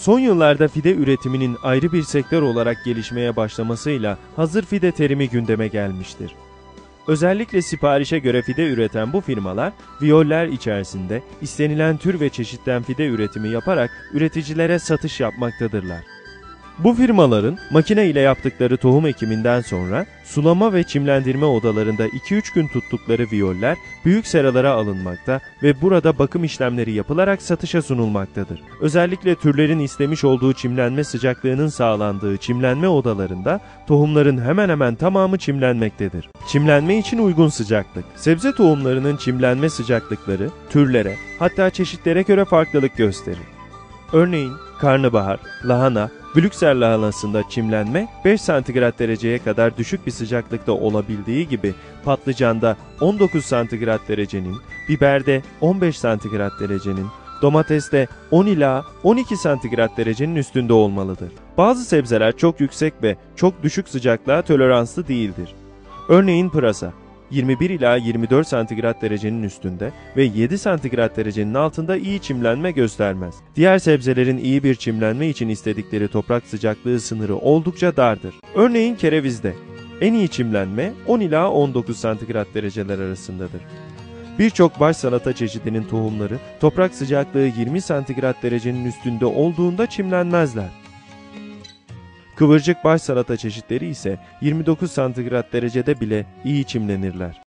Son yıllarda fide üretiminin ayrı bir sektör olarak gelişmeye başlamasıyla hazır fide terimi gündeme gelmiştir. Özellikle siparişe göre fide üreten bu firmalar, viyoller içerisinde istenilen tür ve çeşitten fide üretimi yaparak üreticilere satış yapmaktadırlar. Bu firmaların makine ile yaptıkları tohum ekiminden sonra sulama ve çimlendirme odalarında 2-3 gün tuttukları viyoller büyük seralara alınmakta ve burada bakım işlemleri yapılarak satışa sunulmaktadır. Özellikle türlerin istemiş olduğu çimlenme sıcaklığının sağlandığı çimlenme odalarında tohumların hemen hemen tamamı çimlenmektedir. Çimlenme için uygun sıcaklık. Sebze tohumlarının çimlenme sıcaklıkları türlere hatta çeşitlere göre farklılık gösterir. Örneğin karnabahar, lahana, Brüksel lahanasında çimlenme 5 santigrat dereceye kadar düşük bir sıcaklıkta olabildiği gibi patlıcanda 19 santigrat derecenin, biberde 15 santigrat derecenin, domateste 10 ila 12 santigrat derecenin üstünde olmalıdır. Bazı sebzeler çok yüksek ve çok düşük sıcaklığa toleranslı değildir. Örneğin pırasa 21 ila 24 santigrat derecenin üstünde ve 7 santigrat derecenin altında iyi çimlenme göstermez. Diğer sebzelerin iyi bir çimlenme için istedikleri toprak sıcaklığı sınırı oldukça dardır. Örneğin kerevizde en iyi çimlenme 10 ila 19 santigrat dereceler arasındadır. Birçok baş salata çeşidinin tohumları toprak sıcaklığı 20 santigrat derecenin üstünde olduğunda çimlenmezler. Kıvırcık baş salata çeşitleri ise 29 santigrat derecede bile iyi çimlenirler.